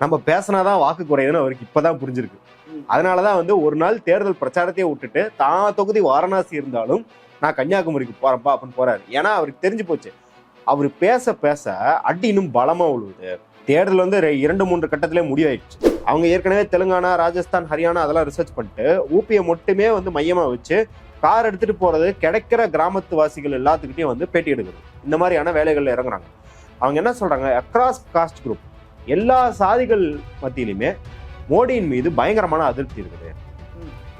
நம்ம பேசினாதான் வாக்கு குறையுதுன்னு அவருக்கு இப்பதான் புரிஞ்சிருக்கு. அதனாலதான் வந்து ஒரு நாள் தேர்தல் பிரச்சாரத்தையே விட்டுட்டு தான் தொகுதி வாரணாசி இருந்தாலும் நான் கன்னியாகுமரிக்கு போறப்பா அப்படின்னு போறாரு. ஏன்னா அவருக்கு தெரிஞ்சு போச்சு. அவர் பேச பேச அடி இன்னும் பலமா உழுவுது. தேர்தல் வந்து இரண்டு மூன்று கட்டத்திலே முடிவாயிடுச்சு. அவங்க ஏற்கனவே தெலுங்கானா ராஜஸ்தான் ஹரியானா அதெல்லாம் ரிசர்ச் பண்ணிட்டு ஊபியை மட்டுமே வந்து மையமா வச்சு கார் எடுத்துட்டு போறது கிடைக்கிற கிராமத்து வாசிகள் எல்லாத்துக்கிட்டையும் வந்து பேட்டி எடுக்கிறது இந்த மாதிரியான வேலைகள்ல இறங்குறாங்க. அவங்க என்ன சொல்றாங்க? அக்ராஸ் காஸ்ட் குரூப் எல்லா சாதிகள் மத்தியிலுமே மோடியின் மீது பயங்கரமான அதிருப்தி இருக்குது.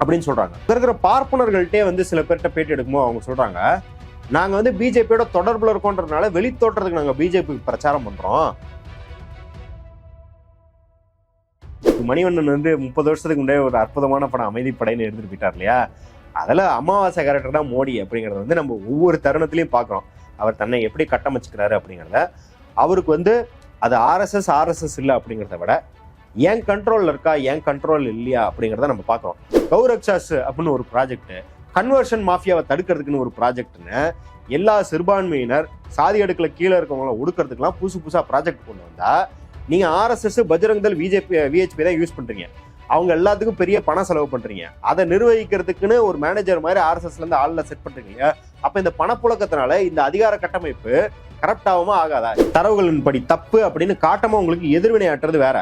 அப்படின்னு சொல்றாங்க. இப்ப இருக்கிற பார்ப்பனர்கள்ட்டே வந்து சில பேர்கிட்ட பேட்டி எடுக்கும்போது அவங்க சொல்றாங்க நாங்க வந்து பிஜேபியோட தொடர்புல இருக்கோன்றதுனால வெளி தோற்றத்துக்கு நாங்க பிஜேபி பிரச்சாரம் பண்றோம். மணிவண்ணன் வந்து முப்பது வருஷத்துக்கு முன்னாடி ஒரு அற்புதமான படம் அமைதி படைன்னு எடுத்துட்டு போயிட்டார் இல்லையா? அதில் அமாவாசை கேரக்டர் தான் மோடி அப்படிங்கறத வந்து நம்ம ஒவ்வொரு தருணத்திலையும் பார்க்குறோம் அவர் தன்னை எப்படி கட்டமைச்சுக்கிறாரு அப்படிங்கிறத. அவருக்கு வந்து அது ஆர்எஸ்எஸ் ஆர்எஸ்எஸ் இல்லை அப்படிங்கிறத விட என் கண்ட்ரோலில் இருக்கா என் கண்ட்ரோல் இல்லையா அப்படிங்கிறத நம்ம பார்க்குறோம். கௌரக்ஷாஸ் அப்படின்னு ஒரு ப்ராஜெக்ட் கன்வர்ஷன் மாஃபியாவை தடுக்கிறதுக்குன்னு ஒரு ப்ராஜெக்ட்னு எல்லா சிறுபான்மையினர் சாதி அடுக்கில் கீழே இருக்கவங்கள ஒடுக்கிறதுக்கெல்லாம் புதுசு புதுசாக ப்ராஜெக்ட் கொண்டு வந்தால் நீங்கள் RSS Bajrang Dal BJP VHP தான் யூஸ் பண்ணுறீங்க அவங்க எல்லாத்துக்கும் பெரிய பணம் செலவு பண்றீங்க. அதை நிர்வகிக்கிறதுக்குன்னு ஒரு மேனேஜர் மாதிரி ஆர்எஸ்எஸ்ல இருந்து ஆள்ல செட் பண்றீங்க அப்ப இந்த பணப்புழக்கத்தினால இந்த அதிகார கட்டமைப்பு கரப்ட் ஆகாதா? தரவுகளின் படி தப்பு அப்படின்னு காட்டமா உங்களுக்கு எதிர்வினையாட்டுறது வேற.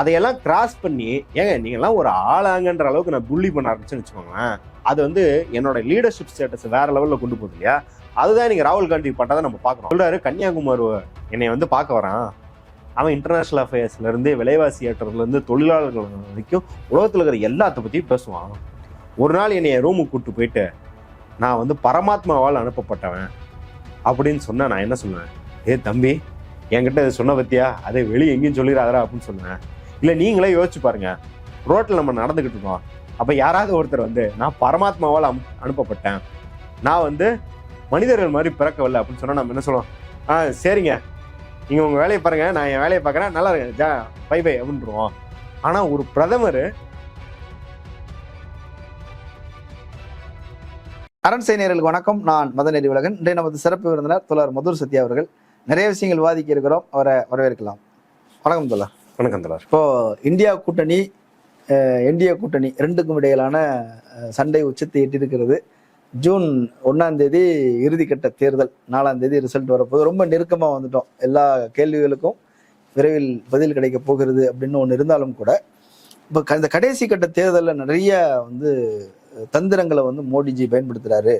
அதையெல்லாம் கிராஸ் பண்ணி ஏங்க நீங்கெல்லாம் ஒரு ஆளாங்கன்ற அளவுக்கு நான் புள்ளி பண்ண ஆரம்பிச்சுன்னு வச்சுக்கோங்களேன். அது வந்து என்னோட லீடர்ஷிப் ஸ்டேட்டஸ் வேற லெவல்ல கொண்டு போகுது இல்லையா? அதுதான் நீங்க ராகுல் காந்தி பட்டதை நம்ம பார்க்கறோம் சொல்றாரு கன்னியாகுமரி என்னை வந்து பார்க்க வரான். அவன் இன்டர்நேஷனல் அஃபேர்ஸ்லேருந்து விலைவாசி ஏற்றதுலேருந்து தொழிலாளர்கள் வரைக்கும் உலகத்தில் இருக்கிற எல்லாத்த பற்றியும் பேசுவான் ஒரு நாள் என்னை ரூமுக்கு கூப்பிட்டு போயிட்டு நான் வந்து பரமாத்மாவால் அனுப்பப்பட்டவன் அப்படின்னு சொன்னா நான் என்ன சொன்னேன் ஏ தம்பி என்கிட்ட இதை சொன்ன பத்தியா? அதை வெளியே எங்கேயும் சொல்லிடாதரா அப்படின்னு சொன்னேன் இல்லை நீங்களே யோசிச்சு பாருங்க. ரோட்டில் நம்ம நடந்துக்கிட்டு இருக்கோம். அப்போ யாராவது ஒருத்தர் வந்து நான் பரமாத்மாவால் அம் அனுப்பப்பட்டேன். நான் வந்து மனிதர்கள் மாதிரி பிறக்கவில்லை அப்படின்னு சொன்னால் நம்ம என்ன சொல்லுவோம்? ஆ சரிங்க. நீங்கள் உங்கள் வேலையை பாருங்க நான் என் வேலையை பார்க்குறேன் நல்லா இருக்கு ஜா பை பை அப்படின்றோம் ஆனால் ஒரு பிரதமர் அரண் செய்தியர்களுக்கு வணக்கம். நான் மதநெறி உலகன் இன்றைய நமது சிறப்பு விருந்தினர் தோழர் மதுர் சத்யா அவர்கள். நிறைய விஷயங்கள் விவாதிக்க இருக்கிறோம். அவரை வரவேற்கலாம். வணக்கம் தோழர் வணக்கம் தலார். இப்போ இந்தியா கூட்டணி என்டிஏ கூட்டணி ரெண்டுக்கும் இடையிலான சண்டை உச்சத்தை எட்டியிருக்கிறது. ஜூன் ஒன்றாம் தேதி இறுதிக்கட்ட தேர்தல் நாலாம் தேதி ரிசல்ட் வரப்போது ரொம்ப நெருக்கமாக வந்துட்டோம். எல்லா கேள்விகளுக்கும் விரைவில் பதில் கிடைக்க போகிறது அப்படின்னு ஒன்று இருந்தாலும் கூட இப்போ இந்த கடைசி கட்ட தேர்தலில் நிறைய வந்து தந்திரங்களை வந்து மோடிஜி பயன்படுத்துகிறாரு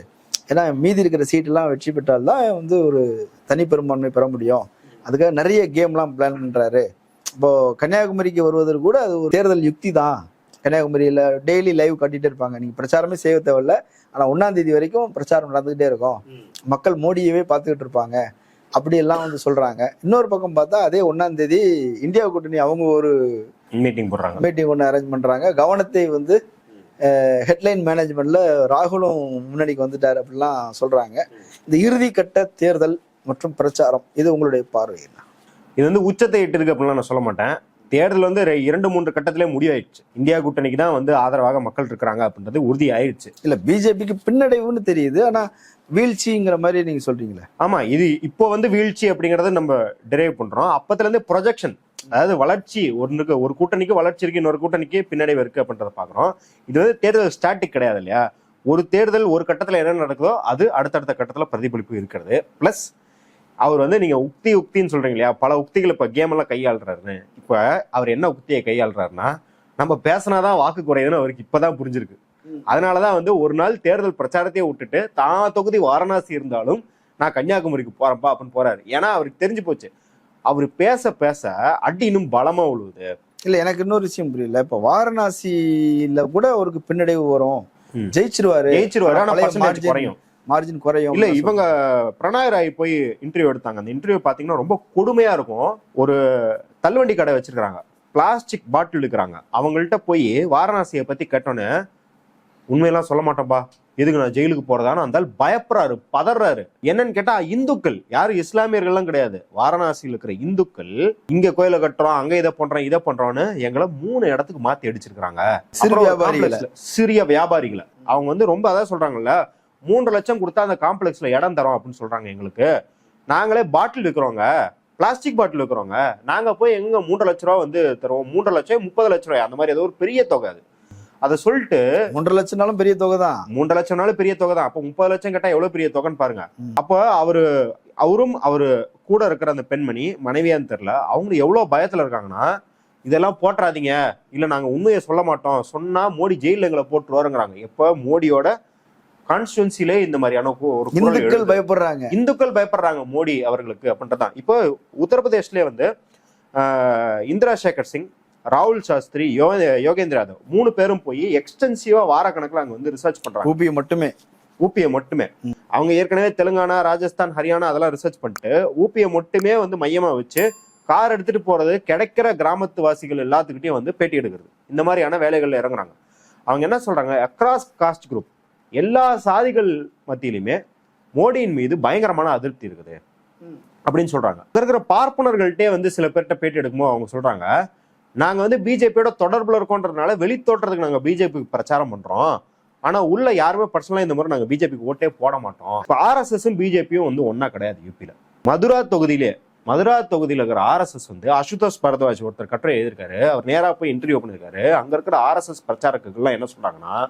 ஏன்னா மீதி இருக்கிற சீட்டெல்லாம் வெற்றி பெற்றால்தான் வந்து ஒரு தனிப்பெரும்பான்மை பெற முடியும். அதுக்காக நிறைய கேம்லாம் பிளான் பண்ணுறாரு இப்போ கன்னியாகுமரிக்கு வருவதற்கு கூட அது ஒரு தேர்தல் யுக்தி தான். கன்னியாகுமரியில டெய்லி லைவ் காட்டிட்டே இருப்பாங்க. நீங்க பிரச்சாரமே செய்ய தேவையில்ல. ஆனா ஒன்னாம் தேதி வரைக்கும் பிரச்சாரம் நடந்துகிட்டே இருக்கும். மக்கள் மோடியவே பார்த்துக்கிட்டு இருப்பாங்க. அப்படி எல்லாம் வந்து சொல்றாங்க. இன்னொரு பக்கம் பார்த்தா அதே ஒன்னாம் தேதி இந்தியா கூட்டணி அவங்க ஒரு மீட்டிங் போடுறாங்க. மீட்டிங் ஒன்று அரேஞ்ச் பண்றாங்க. கவனத்தை வந்து ஹெட்லைன் மேனேஜ்மெண்ட்ல ராகுலும் முன்னணிக்கு வந்துட்டாரு அப்படிலாம் சொல்றாங்க. இந்த இறுதி கட்ட தேர்தல் மற்றும் பிரச்சாரம் இது உங்களுடைய பார்வை என்ன? இது வந்து உச்சத்தை எட்டிருக்கு அப்படிலாம் நான் சொல்ல மாட்டேன். தேர்தல் வந்து இரண்டு மூன்று கட்டத்திலே முடிவாயிடுச்சு இந்தியா கூட்டணிக்கு தான் வந்து ஆதரவாக மக்கள் இருக்கிறாங்க அப்படின்றது உறுதி ஆயிடுச்சு இல்ல பிஜேபிக்கு பின்னடைவுன்னு தெரியுது ஆனா வீழ்ச்சிங்கிற மாதிரி நீங்க சொல்றீங்களே? ஆமா இது இப்போ வந்து வீழ்ச்சி அப்படிங்கறத நம்ம டிரைவ் பண்றோம். அப்பத்துல இருந்து ப்ரொஜெக்ஷன் அதாவது வளர்ச்சி ஒன்றுக்கு ஒரு கூட்டணிக்கு வளர்ச்சி இருக்கு இன்னொரு கூட்டணிக்கு பின்னடைவு இருக்கு அப்படின்றத பாக்குறோம் இது வந்து தேர்தல் ஸ்டாட்டிக் கிடையாது இல்லையா? ஒரு தேர்தல் ஒரு கட்டத்துல என்ன நடக்குதோ அது அடுத்தடுத்த கட்டத்துல பிரதிபலிப்பு இருக்கிறது. பிளஸ் அவர் வந்து நீங்க உக்தி உக்தின்னு சொல்றீங்க இல்லையா? பல உக்திகள் இப்ப கேம் எல்லாம் கையாளுறாருன்னு. இப்ப அவர் என்ன உக்தியை கையாளுறாருன்னா நம்ம பேசினாதான் வாக்கு குறையுதுன்னு அவருக்கு இப்பதான் புரிஞ்சிருக்கு. அதனாலதான் வந்து ஒரு நாள் தேர்தல் பிரச்சாரத்தையே விட்டுட்டு தான் தொகுதி வாரணாசி இருந்தாலும் நான் கன்னியாகுமரிக்கு போறேன்ப்பா அப்படின்னு போறாரு. ஏன்னா அவருக்கு தெரிஞ்சு போச்சு. அவர் பேச பேச அடி இன்னும் பலமா உழுவுது. இல்ல எனக்கு இன்னொரு விஷயம் புரியல. இப்ப வாரணாசியில கூட அவருக்கு பின்னடைவு வரும். ஜெயிச்சிருவாரு. ஜெயிச்சிருவாரு குறையும். மார்ஜின் குறையும் இல்ல இவங்க பிரணாய் ராய் போய் இன்டர்வியூ எடுத்தாங்க. அந்த இன்டர்வியூ பாத்தீங்கன்னா ரொம்ப கொடுமையா இருக்கும். ஒரு தள்ளுவண்டி கடை வச்சிருக்காங்க பிளாஸ்டிக் பாட்டில் இருக்கிறாங்க அவங்கள்ட்ட போய் வாரணாசியை பத்தி கேட்டோன்னே உண்மையெல்லாம் சொல்ல மாட்டோம்பா. எதுக்கு நான் ஜெயிலுக்கு போறதான்னு? அந்த பயப்படுறாரு பதறாரு. என்னன்னு கேட்டா இந்துக்கள். யாரும் இஸ்லாமியர்கள்லாம் கிடையாது. வாரணாசியில் இருக்கிற இந்துக்கள் இங்க கோயில கட்டுறோம் அங்க இதை பண்றோம் இதை பண்றோம்னு எங்களை மூணு இடத்துக்கு மாத்தி அடிச்சிருக்காங்க சிறு வியாபாரிகளை. சிறிய வியாபாரிகளை. அவங்க வந்து ரொம்ப அதான் சொல்றாங்கல்ல மூன்று லட்சம் கொடுத்தா அந்த காம்ப்ளெக்ஸ்ல இடம் தரோம் அப்படின்னு சொல்றாங்க எங்களுக்கு. நாங்களே பாட்டில் விற்கிறோங்க பிளாஸ்டிக் பாட்டில் இருக்கிறவங்க நாங்க போய் எங்க மூன்றரை லட்ச ரூபா வந்து தருவோம்? மூன்றரை லட்சம் முப்பது லட்ச ரூபாய்? அந்த மாதிரி ஏதோ ஒரு பெரிய தொகை அது. அதை சொல்லிட்டு ஒன்றரை லட்சம்னாலும் பெரிய தொகை தான். மூன்றரை லட்சம்னாலும் பெரிய தொகை தான். அப்போ முப்பது லட்சம் கேட்டா எவ்வளவு பெரிய தொகைன்னு பாருங்க. அப்போ அவரு அவரும் அவரு கூட இருக்கிற அந்த பெண்மணி மனைவியான்னு தெரியல அவங்க எவ்வளவு பயத்துல இருக்காங்கன்னா இதெல்லாம் போட்டுறாதீங்க இல்ல நாங்க உண்மையை சொல்ல மாட்டோம். சொன்னா மோடி ஜெயில எங்களை போட்டுருவாருங்கிறாங்க. எப்ப? மோடியோட கான்ஸ்டுவன்சிலே இந்த மாதிரியான ஒரு இந்துக்கள். பயப்படுறாங்க. இந்துக்கள் பயப்படுறாங்க மோடி அவர்களுக்கு அப்படின்றதான். இப்போ உத்தரப்பிரதேஷ்லயே வந்து இந்திரா சேகர் சிங் ராகுல் சாஸ்திரி யோ யோகேந்திர யாதவ் மூணு பேரும் போய் எக்ஸ்டென்சிவா வாரக்கணக்கில் அங்க வந்து ரிசர்ச் பண்றாங்க. ஊபி மட்டுமே. ஊபியை மட்டுமே. அவங்க ஏற்கனவே தெலுங்கானா ராஜஸ்தான் ஹரியானா அதெல்லாம் ரிசர்ச் பண்ணிட்டு ஊபியை மட்டுமே வந்து மையமா வச்சு கார் எடுத்துட்டு போறது கிடைக்கிற கிராமத்து வாசிகள் எல்லாத்துக்கிட்டையும் வந்து பேட்டி எடுக்கிறது. இந்த மாதிரியான வேலைகள்ல இறங்குறாங்க. அவங்க என்ன சொல்றாங்க? அக்ராஸ் காஸ்ட் குரூப் எல்லா சாதிகள் மத்தியிலுமே மோடியின் மீது பயங்கரமான அதிருப்தி இருக்குது. அப்படின்னு சொல்றாங்க. இருக்கிற பார்ப்பனர்கள்ட்டே வந்து சில பேர்கிட்ட பேட்டி எடுக்கும்போது அவங்க சொல்றாங்க நாங்க வந்து பிஜேபியோட தொடர்புல இருக்கோன்றதுனால வெளி தோற்றத்துக்கு நாங்க பிஜேபிக்கு பிரச்சாரம் பண்றோம். ஆனா உள்ள யாருமே பர்சனலா இந்த முறை நாங்க பிஜேபிக்கு ஓட்டே போட மாட்டோம். இப்போ ஆர்எஸ்எஸும் பிஜேபியும் வந்து ஒண்ணா கிடையாது யூபியில மதுரா தொகுதியிலே மதுரா தொகுதியில இருக்கிற ஆர்எஸ்எஸ் வந்து அசுதோஷ் பரத்வாஜ் ஒருத்தர் கட்டுரை எழுதியிருக்காரு. அவர் நேரா போய் இன்டர்வியூ பண்ணிருக்காரு அங்க இருக்கிற ஆர்எஸ்எஸ் பிரச்சாரக்குகள்லாம் என்ன சொல்றாங்கன்னா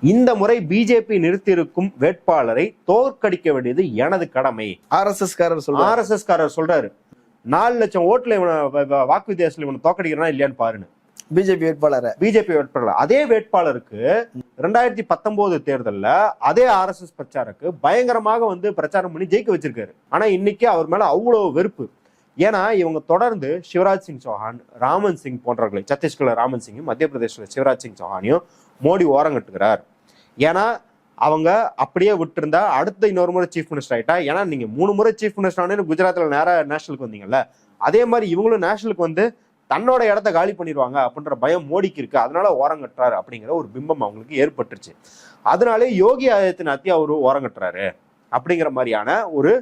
இந்த முறை பிஜேபி நிறுத்தியிருக்கும் வேட்பாளரை தோற்கடிக்க வேண்டியது எனது கடமை. ஆர்எஸ்எஸ் காரர் சொல்றாரு. ஆர்எஸ்எஸ் காரர் சொல்றாரு. நாலு லட்சம் ஓட்டுல இவனை வாக்கு வித்தியாசத்துல இவனை தோக்கடிக்கிறானா இல்லையான்னு பாருன்னு. பிஜேபி வேட்பாளரை. பிஜேபி வேட்பாளர். அதே வேட்பாளருக்கு ரெண்டாயிரத்தி பத்தொன்பது தேர்தலில் அதே ஆர்எஸ்எஸ் பிரச்சாரக்கு பயங்கரமாக வந்து பிரச்சாரம் பண்ணி ஜெயிக்க வச்சிருக்காரு. ஆனால் இன்னைக்கு அவர் மேலே அவ்வளோ வெறுப்பு. ஏன்னா இவங்க தொடர்ந்து சிவராஜ் சிங் சௌஹான் ராமன் சிங் போன்றவர்களை சத்தீஸ்கர்ல ராமன் சிங்கும் மத்திய பிரதேசில் சிவராஜ் சிங் சௌஹானையும் மோடி ஓரங்கட்டுகிறார் ஏன்னா அவங்க அப்படியே விட்டுருந்தா அடுத்த இன்னொரு முறை சீஃப் மினிஸ்டர் ஆகிட்டா ஏன்னா நீங்கள் மூணு முறை சீஃப் மினிஸ்டர் ஆனேன்னு குஜராத்தில் நேராக நேஷனலுக்கு வந்தீங்கல்ல அதே மாதிரி இவங்களும் நேஷனலுக்கு வந்து தன்னோட இடத்த காலி பண்ணிடுவாங்க அப்படின்ற பயம் மோடிக்கு இருக்கு. அதனால ஓரங்கட்டுறாரு அப்படிங்கிற ஒரு பிம்பம் அவங்களுக்கு ஏற்பட்டுருச்சு. அதனாலே யோகி ஆதித்யநாத் அவரு ஓரங்கட்டுறாரு அப்படிங்கிற மாதிரியான ஒரு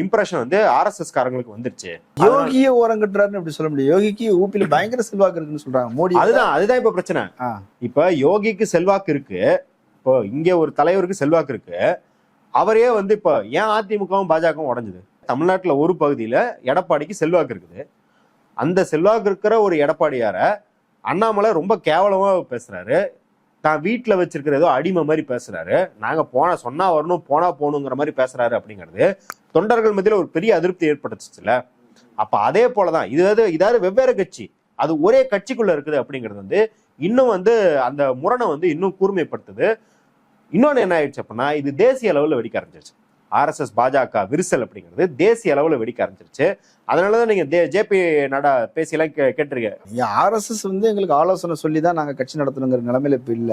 இம்ப்ரெஷன் வந்து ஆர்எஸ்எஸ் காரங்களுக்கு வந்துருச்சு. யோகிய ஓரம் கட்டுறாருன்னு எப்படி சொல்ல முடியும்? யோகிக்கு ஊபில பயங்கர செல்வாக்கு இருக்குன்னு சொல்றாங்க. மோடி அதுதான் அதுதான் இப்ப பிரச்சனை. இப்ப யோகிக்கு செல்வாக்கு இருக்கு. இப்போ இங்க ஒரு தலைவருக்கு செல்வாக்கு இருக்கு. அவரே வந்து இப்போ ஏன் அதிமுகவும் பாஜகவும் உடைஞ்சது? தமிழ்நாட்டுல ஒரு பகுதியில எடப்பாடிக்கு செல்வாக்கு இருக்குது. அந்த செல்வாக்கு இருக்கிற ஒரு எடப்பாடியார அண்ணாமலை ரொம்ப கேவலமா பேசுறாரு. தான் வீட்டில் வச்சிருக்கிற ஏதோ அடிமை மாதிரி பேசுறாரு. நாங்க போனால் சொன்னா வரணும் போனா போகணுங்கிற மாதிரி பேசுறாரு அப்படிங்கிறது தொண்டர்கள் மத்தியில் ஒரு பெரிய அதிருப்தி ஏற்படுத்துச்சுல அப்ப அதே போலதான் இது இதாவது வெவ்வேறு கட்சி. அது ஒரே கட்சிக்குள்ள இருக்குது அப்படிங்கிறது வந்து இன்னும் வந்து அந்த முரணை வந்து இன்னும் கூர்மைப்படுத்துது. இன்னொன்று என்ன ஆயிடுச்சு அப்படின்னா இது தேசிய அளவில் வெடிக்க ஆரம்பிச்சிருச்சு. ஆர்எஸ்எஸ் பாஜக விரிசல் அப்படிங்கிறது தேசிய அளவுல வெடிக்க ஆரம்பிச்சிருச்சு. அதனாலதான் நீங்க ஜேபி நடா பேசியெல்லாம் கே கேட்டிருக்கீங்க ஆர்எஸ்எஸ் வந்து எங்களுக்கு ஆலோசனை சொல்லி தான் நாங்க கட்சி நடத்தணுங்கிற நிலைமையில இப்ப இல்ல.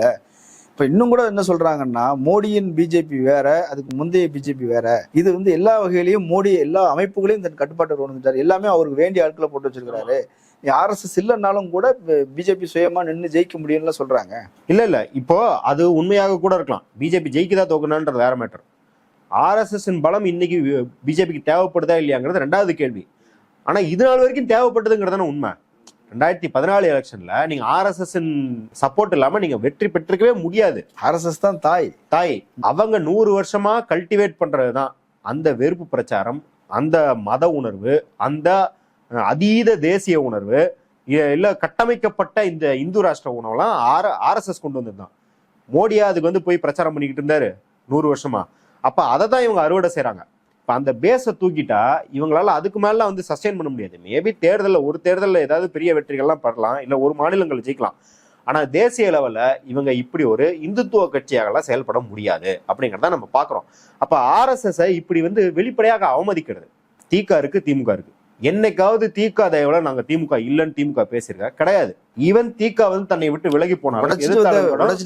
இப்ப இன்னும் கூட என்ன சொல்றாங்கன்னா மோடியின் பிஜேபி வேற அதுக்கு முந்தைய பிஜேபி வேற. இது வந்து எல்லா வகையிலையும் மோடி எல்லா அமைப்புகளையும் தன் கட்டுப்பாட்டை கொண்டு வந்துட்டாரு. எல்லாமே அவருக்கு வேண்டிய ஆட்களை போட்டு வச்சிருக்காரு ஆர்எஸ்எஸ் இல்லைன்னாலும் கூட பிஜேபி சுயமா நின்று ஜெயிக்க முடியும்னு சொல்றாங்க. இல்ல இல்ல. இப்போ அது உண்மையாக கூட இருக்கலாம். பிஜேபி ஜெயிக்குதா தோக்கணுன்றது வேற மேட்டர் ஆர்எஸ்எஸ் பலம் இன்னைக்கு பிஜேபிக்கு தேவைப்படுதா இல்லையாங்கிறது ரெண்டாவது கேள்வி. ஆனா இது நாள் வரைக்கும் தேவைப்பட்டதுங்கிறது உண்மை. ரெண்டாயிரத்தி பதினாலு எலெக்ஷன்ல நீங்க ஆர்எஸ்எஸ் சப்போர்ட் இல்லாம நீங்க வெற்றி பெற்றிருக்கவே முடியாது. ஆர்எஸ்எஸ் தான் தாய். தாய். அவங்க நூறு வருஷமா கல்டிவேட் பண்றதுதான். அந்த வெறுப்பு பிரச்சாரம் அந்த மத உணர்வு அந்த அதீத தேசிய உணர்வு இல்ல கட்டமைக்கப்பட்ட இந்த இந்து ராஷ்டிர உணவுலாம் ஆர் ஆர்எஸ்எஸ் கொண்டு வந்ததுதான். மோடியா அதுக்கு வந்து போய் பிரச்சாரம் பண்ணிக்கிட்டு இருந்தாரு நூறு வருஷமா. அப்போ அதை தான் இவங்க அறுவடை செய்கிறாங்க இப்போ அந்த பேஸை தூக்கிட்டா இவங்களால அதுக்கு மேலே வந்து சஸ்டெயின் பண்ண முடியாது. மேபி தேர்தலில் ஒரு தேர்தலில் ஏதாவது பெரிய வெற்றிகள்லாம் பெறலாம். இல்லை ஒரு மாநிலங்கள் ஜெயிக்கலாம். ஆனால் தேசிய லெவலில் இவங்க இப்படி ஒரு இந்துத்துவ கட்சியாகலாம் செயல்பட முடியாது அப்படிங்கிறத நம்ம பார்க்குறோம் அப்போ ஆர்எஸ்எஸ் இப்படி வந்து வெளிப்படையாக அவமதிக்கிறது. திக இருக்கு திமுக இருக்கு. என்னைக்காவது திக தயவுல நாங்க திமுக இல்லைன்னு திமுக பேசியிருக்கா? கிடையாது. ஈவன் திக வந்து தன்னை விட்டு விலகி போனாலும் உடைச்சிட்டு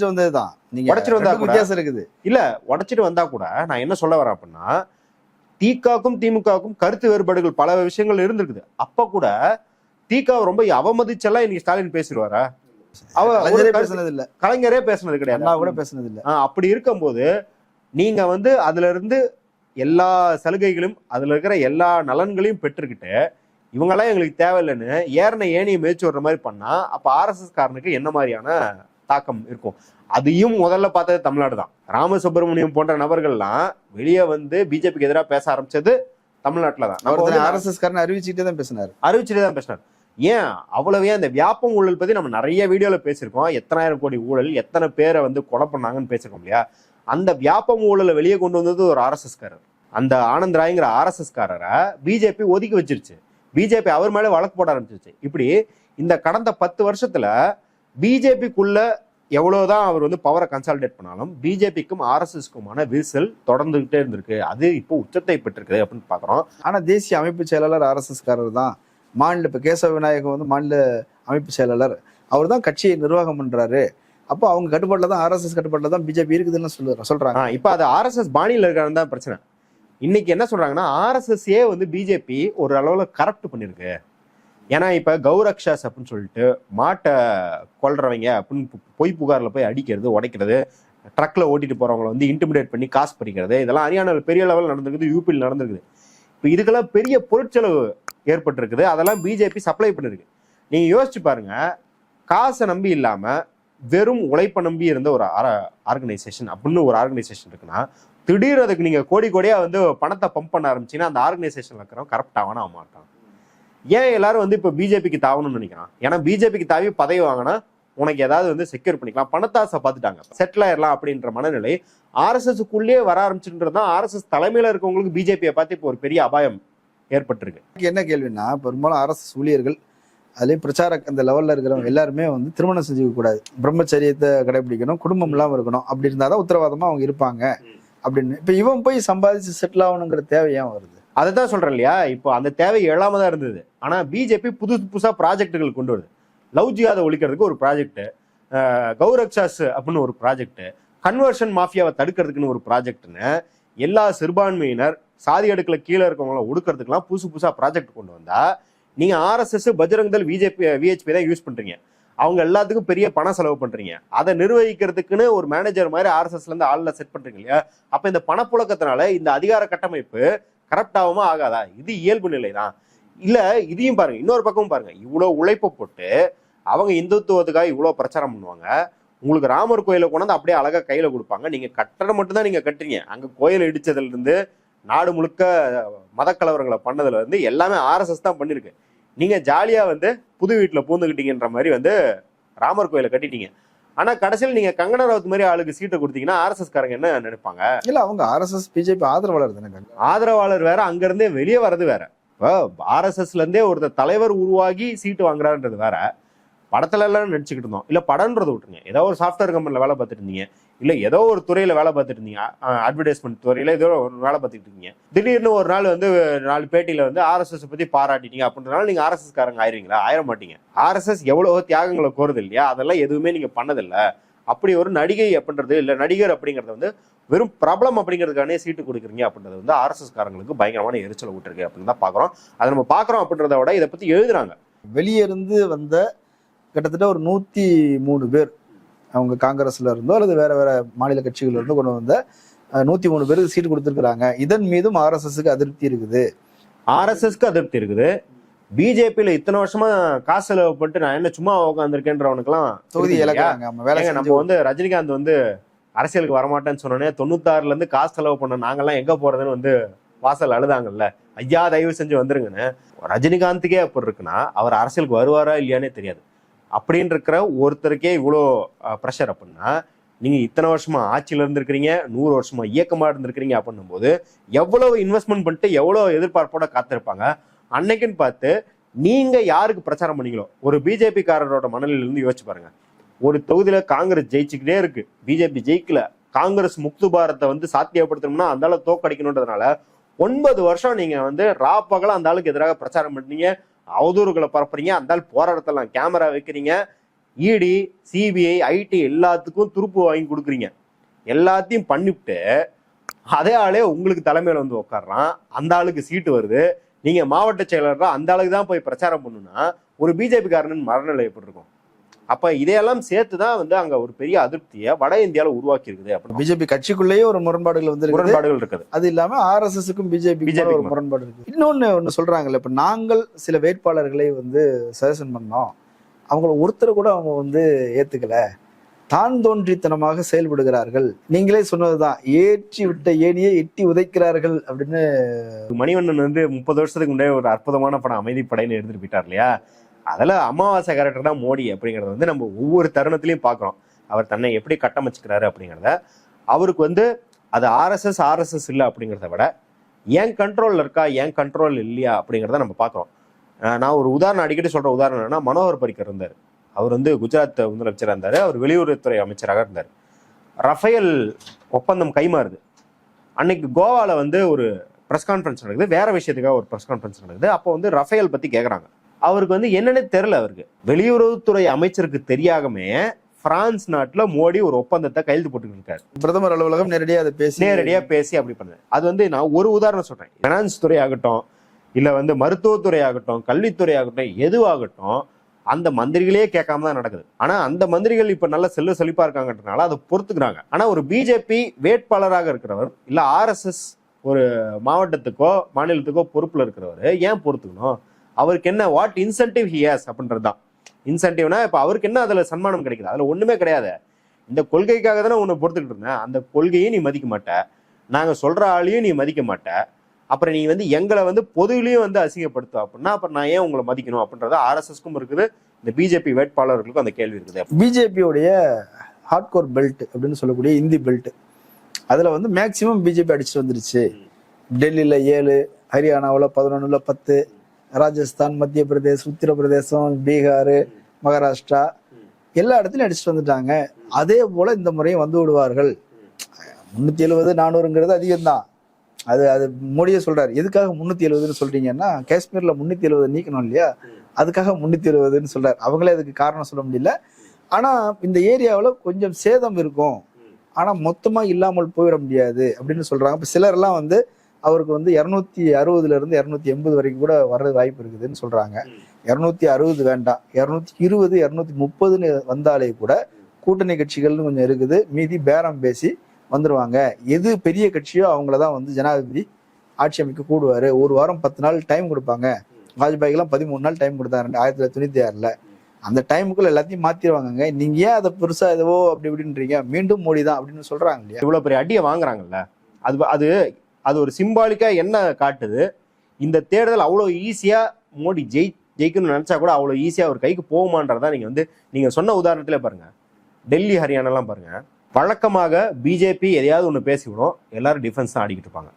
வந்ததுதான். நீங்க உடைச்சிட்டு வந்தா. வித்தியாசம் இருக்குது. இல்ல உடைச்சிட்டு வந்தா கூட நான் என்ன சொல்ல வரேன் அப்படின்னா திகாக்கும் திமுகவுக்கும் கருத்து வேறுபாடுகள் பல விஷயங்கள் இருந்திருக்குது. அப்ப கூட திக ரொம்ப அவமதிச்செல்லாம் இன்னைக்கு ஸ்டாலின் பேசிடுவாரா? அவ ஒரு கலைஞரே கருத்து- பேசுனது இல்ல கலைஞரே பேசுனது கிடையாது. கூட பேசுனது இல்ல அப்படி இருக்கும்போது நீங்க வந்து அதுல இருந்து எல்லா சலுகைகளும் அதுல இருக்கிற எல்லா நலன்களையும் பெற்றுக்கிட்டு இவங்கெல்லாம் எங்களுக்கு தேவையில்லைன்னு ஏறின ஏணியை மேய்ச்சி விடுற மாதிரி பண்ணா அப்ப ஆர்எஸ்எஸ் காரனுக்கு என்ன மாதிரியான தாக்கம் இருக்கும்? அதையும் முதல்ல பார்த்தது தமிழ்நாடு தான். ராமசுப்பிரமணியம் போன்ற நபர்கள்லாம் வெளியே வந்து பிஜேபிக்கு எதிராக பேச ஆரம்பிச்சது தமிழ்நாட்டுல தான். ஆர்எஸ்எஸ் காரன் அறிவிச்சுட்டே தான் பேசினாரு. அறிவிச்சுட்டு தான் பேசினார். ஏன்? அவ்வளவே அந்த வியாபம் ஊழல் பத்தி நம்ம நிறைய வீடியோல பேசியிருக்கோம். எத்தனாயிரம் கோடி ஊழல் எத்தனை பேரை வந்து கொலை பண்ணாங்கன்னு பேசியிருக்கோம் இல்லையா? அந்த வியாபம் ஊழலை வெளியே கொண்டு வந்தது ஒரு ஆர்எஸ்எஸ் காரர் அந்த ஆனந்த் ராய்ங்கிற ஆர்எஸ்எஸ் காரரை பிஜேபி ஒதுக்கி வச்சிருச்சு. பிஜேபி அவர் மேலே வழக்கு போட ஆரம்பிச்சிருச்சு. இப்படி இந்த கடந்த பத்து வருஷத்துல பிஜேபிக்குள்ள எவ்வளவுதான் அவர் வந்து பவரை கன்சாலிடேட் பண்ணாலும் பிஜேபிக்கும் ஆர்எஸ்எஸ்க்குமான விரிசல் தொடர்ந்துகிட்டே இருந்திருக்கு. அது இப்போ உச்சத்தை பெற்றிருக்கு அப்படின்னு பாக்குறோம் ஆனா தேசிய அமைப்பு செயலாளர் ஆர்எஸ்எஸ் காரர் தான். மாநில இப்ப கேசவ விநாயகம் வந்து மாநில அமைப்பு செயலாளர். அவர் தான் கட்சியை நிர்வாகம் பண்றாரு. அப்போ அவங்க கட்டுப்பாட்டில் தான் ஆர்எஸ்எஸ் கட்டுப்பாட்டில் தான் பிஜேபி இருக்குதுன்னு சொல்லுற சொல்கிறாங்க இப்போ அது ஆர்எஸ்எஸ் பாணியில் இருக்கான்னு தான் பிரச்சனை. இன்னைக்கு என்ன சொல்றாங்கன்னா ஆர்எஸ்எஸ்ஏ வந்து பிஜேபி ஒரு அளவில் கரப்ட் பண்ணியிருக்கு ஏன்னா இப்போ கௌரக்ஷாஸ் அப்படின்னு சொல்லிட்டு மாட்டை கொல்றவங்க அப்படின்னு பொய் புகாரில் போய் அடிக்கிறது உடைக்கிறது ட்ரக்ல ஓட்டிட்டு போறவங்களை வந்து இன்டிமிடேட் பண்ணி காசு பறிக்கிறது இதெல்லாம் ஹரியானாவில் பெரிய லெவலில் நடந்திருக்குது யூபியில் நடந்திருக்குது. இப்போ இதுக்கெல்லாம் பெரிய பொருட்செலவு ஏற்பட்டிருக்குது அதெல்லாம் பிஜேபி சப்ளை பண்ணிருக்கு. நீங்கள் யோசிச்சு பாருங்க காசை நம்பி இல்லாமல் வெறும் உழைப்பை நம்பி இருந்த ஒரு ஆர்கனைசேஷன் அப்படின்னு ஒரு ஆர்கனைசேஷன் இருக்குன்னா திடீர் அதுக்கு நீங்க கோடி கோடியா வந்து பணத்தை பம்ப் பண்ண ஆரம்பிச்சீங்கன்னா அந்த ஆர்கனைசேஷனில் இருக்கிறவங்க கரப்ட் ஆவானா ஆக மாட்டான். ஏன் எல்லாரும் வந்து இப்ப பிஜேபிக்கு தாவணும்னு நினைக்கிறான்? ஏன்னா பிஜேபிக்கு தாவி பதவி வாங்கினா உனக்கு ஏதாவது வந்து செக்யூர் பண்ணிக்கலாம். பணத்தாசை பார்த்துட்டாங்க. செட்டில் ஆயிடலாம் அப்படின்ற மனநிலை ஆர்எஸ்எஸ்க்குள்ளேயே வர ஆரம்பிச்சுன்றது தான் ஆர்எஸ்எஸ் தலைமையில் இருக்கவங்களுக்கு பிஜேபியை பார்த்து இப்போ ஒரு பெரிய அபாயம் ஏற்பட்டிருக்கு. என்ன கேள்வின்னா பெரும்பாலும் ஆர்எஸ்எஸ் ஊழியர்கள் அதுலேயும் பிரச்சார அந்த லெவலில் இருக்கிறவங்க எல்லாருமே வந்து திருமணம் செஞ்சுக்க கூடாது பிரம்மச்சரியத்தை கடைபிடிக்கணும் குடும்பம் இல்லாமல் இருக்கணும். அப்படி இருந்தால் தான் உத்தரவாதமாக அவங்க இருப்பாங்க. அப்படின்னு. இப்போ இவன் போய் சம்பாதிச்சு செட்டில் ஆகணுங்கிற தேவை ஏன் வருது? அதை தான் சொல்கிறேன் இல்லையா? இப்போ அந்த தேவை எழாம தான் இருந்தது. ஆனால் பிஜேபி புது புதுசாக ப்ராஜெக்டுகள் கொண்டு வருது. லவ் ஜியாதை ஒழிக்கிறதுக்கு ஒரு ப்ராஜெக்ட் கௌரக்ஷாஸ் அப்படின்னு ஒரு ப்ராஜெக்ட் கன்வர்ஷன் மாஃபியாவை தடுக்கிறதுக்குன்னு ஒரு ப்ராஜெக்ட்னு எல்லா சிறுபான்மையினர் சாதி அடுக்கில் கீழே இருக்கவங்கள ஒடுக்கிறதுக்கெல்லாம் புதுசு புதுசாக ப்ராஜெக்ட் கொண்டு வந்தால் நீங்க ஆர்எஸ்எஸ் பஜ்ரங்தல் பிஜேபி விஹெச்பி தான் யூஸ் பண்றீங்க. அவங்க எல்லாத்துக்கும் பெரிய பணம் செலவு பண்றீங்க. அதை நிர்வகிக்கிறதுக்குன்னு ஒரு மேனேஜர் மாதிரி ஆர்எஸ்எஸ்லேருந்து இருந்து ஆள்ல செட் பண்றீங்க இல்லையா? அப்ப இந்த பணப்புழக்கத்தினால இந்த அதிகார கட்டமைப்பு கரப்ட் ஆகுமா ஆகாதா? இது இயல்பு நிலை தான். இல்ல இதையும் பாருங்க இன்னொரு பக்கமும் பாருங்க. இவ்வளவு உழைப்பை போட்டு அவங்க இந்துத்துவத்துக்காக இவ்வளவு பிரச்சாரம் பண்ணுவாங்க. உங்களுக்கு ராமர் கோயிலை கொண்டாந்து அப்படியே அழகா கையில கொடுப்பாங்க. நீங்க கட்டணம் மட்டும் தான் நீங்க கட்டுறீங்க. அங்க கோயில் இடிச்சதுல இருந்து நாடு முழுக்க மதக்கலவரங்களை பண்ணதுல இருந்து எல்லாமே ஆர்எஸ்எஸ் தான் பண்ணிருக்கு நீங்க ஜாலியா வந்து புது வீட்டுல பூந்துக்கிட்டீங்கன்ற மாதிரி வந்து ராமர் கோயிலை கட்டிட்டீங்க. ஆனா கடைசியில் நீங்க கங்கனா ரவுத் மாதிரி ஆளுக்கு சீட்டை கொடுத்தீங்கன்னா ஆர்எஸ்எஸ் காரங்க என்ன நினைப்பாங்க? இல்லை அவங்க ஆர்எஸ்எஸ் பிஜேபி ஆதரவாளர் தானே ஆதரவாளர் வேற அங்க இருந்தே வெளியே வர்றது வேற. இப்போ ஆர்எஸ்எஸ்ல இருந்தே ஒருத்தர் தலைவர் உருவாகி சீட்டு வாங்குறாருன்றது வேற. படத்துல எல்லாம் நடிச்சுக்கிட்டு இருந்தோம். இல்ல படம்ன்றதை விட்டுருங்க. ஏதோ ஒரு சாஃப்ட்வேர் கம்பெனில வேலை பார்த்துட்டு இருந்தீங்க. இல்ல ஏதோ ஒரு துறையில வேலை பார்த்துட்டு இருந்தீங்க. அட்வர்டைஸ்மெண்ட் துறையில ஏதோ ஒரு வேலை பார்த்துட்டு இருக்கீங்க திடீர்னு ஒரு நாள் வந்து நாலு பேட்டியில வந்து ஆர்எஸ்எஸ் பத்தி பாராட்டிட்டீங்க அப்படின்றனால நீங்க ஆர்எஸ்எஸ்காரங்க ஆயிருவீங்களா? ஆயிர மாட்டீங்க. ஆர்எஸ்எஸ் எவ்வளோ தியாகங்களை கோருது இல்லையா? அதெல்லாம் எதுவுமே நீங்க பண்ணதில்லை. அப்படி ஒரு நடிகை அப்படின்றது இல்ல நடிகர் அப்படிங்கறது வந்து வெறும் பிரபலம் அப்படிங்கிறதுக்கானே சீட்டு கொடுக்குறீங்க அப்படின்றது வந்து ஆர்எஸ்எஸ்காரங்களுக்கு பயங்கரமான எரிச்சலை விட்டுருக்கு அப்படின்னு தான் பாக்குறோம். அதை நம்ம பாக்குறோம் அப்படின்றத விட இதை பத்தி எழுதுறாங்க. வெளியே இருந்து வந்த கிட்டத்தட்ட ஒரு நூத்தி மூணு பேர் அவங்க காங்கிரஸ்ல இருந்தோ அல்லது வேற வேற மாநில கட்சிகள்ல இருந்து கொண்டு வந்த நூத்தி மூணு பேருக்கு சீட்டு கொடுத்துருக்காங்க இதன் மீதும் ஆர்எஸ்எஸ்க்கு அதிருப்தி இருக்குது. ஆர்எஸ்எஸ்க்கு அதிருப்தி இருக்குது. பிஜேபியில இத்தனை வருஷமா காசு செலவு பண்ணிட்டு நான் என்ன சும்மா உட்காந்துருக்கேன்றவனுக்குலாம் தொகுதி இழக்கிறாங்க. நம்ம வந்து ரஜினிகாந்த் வந்து அரசியலுக்கு வரமாட்டேன்னு சொன்னோன்னே தொண்ணூத்தாறுல இருந்து காசு செலவு பண்ண நாங்கெல்லாம் எங்க போறதுன்னு வந்து வாசல் அழுதாங்கல்ல. ஐயா தயவு செஞ்சு வந்துருங்கன்னு. ரஜினிகாந்துக்கே அப்படி இருக்குன்னா அவர் அரசியலுக்கு வருவாரா இல்லையானே தெரியாது. அப்படின்னு இருக்கிற ஒருத்தருக்கே இவ்வளோ ப்ரெஷர் அப்படின்னா நீங்கள் இத்தனை வருஷமா ஆட்சியில் இருந்திருக்கிறீங்க நூறு வருஷமா இயக்கமாக இருந்திருக்கிறீங்க அப்படின்னும் போது எவ்வளோ இன்வெஸ்ட்மெண்ட் பண்ணிட்டு எவ்வளோ எதிர்பார்ப்போட காத்திருப்பாங்க? அன்னைக்குன்னு பார்த்து நீங்கள் யாருக்கு பிரச்சாரம் பண்ணீங்களோ ஒரு பிஜேபிக்காரரோட காரரோட இருந்து யோசிச்சு பாருங்க. ஒரு தொகுதியில் காங்கிரஸ் ஜெயிச்சுக்கிட்டே இருக்கு. பிஜேபி ஜெயிக்கல. காங்கிரஸ் முக்து பாரத்தை வந்து சாத்தியப்படுத்தணும்னா அந்த அளவு தோக்கடிக்கணுன்றதுனால ஒன்பது வருஷம் நீங்க வந்து ரா அந்த ஆளுக்கு எதிராக பிரச்சாரம் பண்ணீங்க. அவதூறுகளை பரப்புறீங்க. அந்த ஆள் போராட்டத்தெல்லாம் கேமரா வைக்கிறீங்க. இடி சிபிஐ ஐடி எல்லாத்துக்கும் துருப்பு வாங்கி கொடுக்குறீங்க. எல்லாத்தையும் பண்ணிவிட்டு அதே ஆளே உங்களுக்கு தலைமையில் வந்து உட்காடுறான் அந்த ஆளுக்கு சீட்டு வருது. நீங்கள் மாவட்ட செயலராக அந்த ஆளுக்கு தான் போய் பிரச்சாரம் பண்ணுன்னா ஒரு பிஜேபி காரனின் எப்படி இருக்கும் அப்ப இதையெல்லாம் சேர்த்து தான் வந்து அங்க ஒரு பெரிய அதிருப்தியை வட இந்தியால உருவாக்கி இருக்குது அப்படின்னு பிஜேபி கட்சிக்குள்ளேயே ஒரு முரண்பாடுகள் வந்து முரண்பாடுகள் இருக்குது. அது இல்லாம ஆர்எஸ்எஸ்க்கும் பிஜேபி BJP ஒரு முரண்பாடு இருக்கு. இன்னொன்னு ஒண்ணு சொல்றாங்கல்ல இப்ப நாங்கள் சில வேட்பாளர்களை வந்து சஜஷன் பண்ணோம். அவங்கள ஒருத்தர் கூட அவங்க வந்து ஏத்துக்கல. தான் தோன்றித்தனமாக செயல்படுகிறார்கள். நீங்களே சொன்னதுதான் ஏற்றி விட்ட ஏணியை எட்டி உதைக்கிறார்கள் அப்படின்னு. மணிவண்ணன் வந்து முப்பது வருஷத்துக்கு முன்னாடி ஒரு அற்புதமான படம் அமைதிப்படைன்னு எடுத்துட்டு போயிட்டார் இல்லையா? அதில் அமாவாசை கேரக்டர் தான் மோடி அப்படிங்கிறத வந்து நம்ம ஒவ்வொரு தருணத்திலையும் பார்க்குறோம். அவர் தன்னை எப்படி கட்டமைச்சுக்கிறாரு அப்படிங்கிறத. அவருக்கு வந்து அது ஆர்எஸ்எஸ் ஆர்எஸ்எஸ் இல்லை அப்படிங்கிறத விட ஏன் கண்ட்ரோலில் இருக்கா ஏன் கண்ட்ரோல் இல்லையா அப்படிங்கிறத நம்ம பார்க்குறோம். நான் ஒரு உதாரணம் அடிக்கடி சொல்கிற உதாரணம் என்னன்னா மனோகர் பரிக்கர் இருந்தார். அவர் வந்து குஜராத் முதலமைச்சராக இருந்தார். அவர் வெளியுறவுத்துறை அமைச்சராக இருந்தார். ரஃபேல் ஒப்பந்தம் கைமாறுது. அன்னைக்கு கோவாவில் வந்து ஒரு ப்ரெஸ் கான்ஃபரன்ஸ் நடக்குது. வேற விஷயத்துக்காக ஒரு ப்ரெஸ் கான்ஃபரன்ஸ் நடக்குது. அப்போ வந்து ரஃபேல் பற்றி கேட்குறாங்க அவருக்கு வந்து என்னன்னே தெரியல அவருக்கு. வெளியுறவுத்துறை அமைச்சருக்கு தெரியாகமே பிரான்ஸ் நாட்டுல மோடி ஒரு ஒப்பந்தத்தை கையெழுத்து போட்டுக்கிட்டு இருக்காரு. பிரதமர் அலுவலகம் நேரடியாக அதை பேசி நேரடியா பேசி அப்படி பண்ணது அது வந்து நான் ஒரு உதாரணம் சொல்றேன். பினான்ஸ் துறை ஆகட்டும் இல்ல வந்து மருத்துவத்துறை ஆகட்டும் கல்வித்துறை ஆகட்டும் எதுவாகட்டும் அந்த மந்திரிகளே கேட்காம தான் நடக்குது. ஆனா அந்த மந்திரிகள் இப்ப நல்ல செல்வ செழிப்பா இருக்காங்கன்றனால அதை பொறுத்துக்கிறாங்க. ஆனா ஒரு பிஜேபி வேட்பாளராக இருக்கிறவர் இல்ல ஆர்எஸ்எஸ் ஒரு மாவட்டத்துக்கோ மாநிலத்துக்கோ பொறுப்புல இருக்கிறவர் ஏன் பொறுத்துக்கணும்? அவருக்கு என்ன வாட் இன்சென்டிவ் ஹியாஸ் அப்படின்றது தான் இன்சென்டிவ்னா இப்ப அவருக்கு என்ன அதுல சன்மானம் கிடைக்குது? அதுல ஒண்ணுமே கிடையாது. இந்த கொள்கைக்காக தானே உன்னை பொறுத்துக்கிட்டு இருந்தேன். அந்த கொள்கையை நீ மதிக்க மாட்ட. நாங்க சொல்ற ஆளையும் நீ மதிக்க மாட்ட. அப்புறம் நீ வந்து எங்களை வந்து பொதுவிலையும் வந்து அசிங்கப்படுத்துவ அப்படின்னா அப்புறம் நான் ஏன் உங்களை மதிக்கணும் அப்படின்றது ஆர்எஸ்எஸ்க்கும் இருக்குது. இந்த பிஜேபி வேட்பாளர்களுக்கும் அந்த கேள்வி இருக்குது. பிஜேபியோடைய ஹார்ட்கோர் பெல்ட் அப்படின்னு சொல்லக்கூடிய இந்தி பெல்ட் அதுல வந்து மேக்சிமம் பிஜேபி அடிச்சுட்டு வந்துருச்சு. டெல்லியில ஏழு ஹரியானாவில் பதினொன்னுல பத்து ராஜஸ்தான் மத்திய பிரதேஷ் உத்தரப்பிரதேசம் பீகார் மகாராஷ்டிரா எல்லா இடத்துலையும் அடிச்சுட்டு வந்துட்டாங்க. அதே போல இந்த முறையும் வந்து விடுவார்கள். முன்னூத்தி எழுபது நானூறுங்கிறது அதிகம்தான். அது அது மோடியே சொல்றாரு. எதுக்காக முன்னூத்தி எழுபதுன்னு சொல்றீங்கன்னா காஷ்மீர்ல முன்னூத்தி எழுபது நீக்கணும் இல்லையா? அதுக்காக முன்னூத்தி எழுபதுன்னு சொல்றாரு. அவங்களே அதுக்கு காரணம் சொல்ல முடியல. ஆனா இந்த ஏரியாவில் கொஞ்சம் சேதம் இருக்கும். ஆனா மொத்தமா இல்லாமல் போயிட முடியாது அப்படின்னு சொல்றாங்க. இப்ப சிலர்லாம் வந்து அவருக்கு வந்து இருநூத்தி அறுபதுல இருந்து இருநூத்தி எண்பது வரைக்கும் கூட வர்றது வாய்ப்பு இருக்குதுன்னு சொல்றாங்க. இருநூத்தி அறுபது வேண்டாம். இருநூத்தி இருபது இருநூத்தி முப்பதுன்னு வந்தாலே கூட கூட்டணி கட்சிகள்னு கொஞ்சம் இருக்குது. மீதி பேரம் பேசி வந்துருவாங்க. எது பெரிய கட்சியோ அவங்கள தான் வந்து ஜனாதிபதி ஆட்சி அமைக்க கூடுவாரு. ஒரு வாரம் பத்து நாள் டைம் கொடுப்பாங்க. வாஜ்பாய்க்கெல்லாம் பதிமூணு நாள் டைம் கொடுத்தாங்க ஆயிரத்தி தொள்ளாயிரத்தி தொண்ணூத்தி ஆறுல. அந்த டைமுக்குள்ள எல்லாத்தையும் மாத்திருவாங்கங்க. நீங்க ஏன் அதை பெருசா எதுவோ அப்படி இப்படின்றீங்க? மீண்டும் மோடி தான் அப்படின்னு சொல்றாங்க இல்லையா? இவ்வளவு பெரிய அடியை வாங்குறாங்கல்ல. அது அது அது ஒரு சிம்பாலிக்கா என்ன காட்டுது? இந்த தேர்தல் அவ்வளோ ஈஸியா மோடி ஜெயி ஜெயிக்கணும்னு நினைச்சா கூட அவ்வளோ ஈஸியா அவர் கைக்கு போகுமான்றதா நீங்க வந்து நீங்க சொன்ன உதாரணத்திலே பாருங்க. டெல்லி ஹரியானாலாம் பாருங்க. வழக்கமாக பிஜேபி எதையாவது ஒன்று பேசிவிடும். எல்லாரும் டிஃபென்ஸ் தான் ஆடிக்கிட்டு இருப்பாங்க.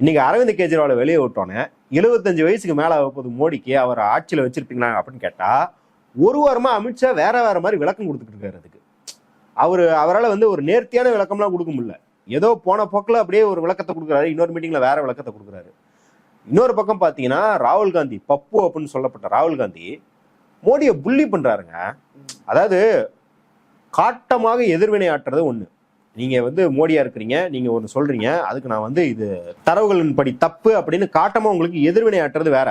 இன்னைக்கு அரவிந்த் கெஜ்ரிவாலை வெளியே விட்டோன்னே எழுபத்தஞ்சு வயசுக்கு மேலே போது மோடிக்கு அவர் ஆட்சியில் வச்சிருப்பீங்களா அப்படின்னு கேட்டால் ஒரு வாரமாக அமித்ஷா வேற வேற மாதிரி விளக்கம் கொடுத்துட்டு இருக்காரு அதுக்கு. அவர் அவரால் வந்து ஒரு நேர்த்தியான விளக்கம்லாம் கொடுக்க முடியல. ஏதோ போன போக்கில் அப்படியே ஒரு விளக்கத்தை கொடுக்குறாரு. இன்னொரு மீட்டிங்ல வேற விளக்கத்தை கொடுக்குறாரு. இன்னொரு பக்கம் பார்த்தீங்கன்னா ராகுல் காந்தி பப்பு அப்படின்னு சொல்லப்பட்ட ராகுல் காந்தி மோடியை புள்ளி பண்றாருங்க. அதாவது காட்டமாக எதிர்வினை ஆட்டுறது ஒன்று நீங்க வந்து மோடியா இருக்கிறீங்க நீங்க ஒன்று சொல்றீங்க அதுக்கு நான் வந்து இது தரவுகளின் படி தப்பு அப்படின்னு காட்டமா உங்களுக்கு எதிர்வினை ஆட்டுறது வேற.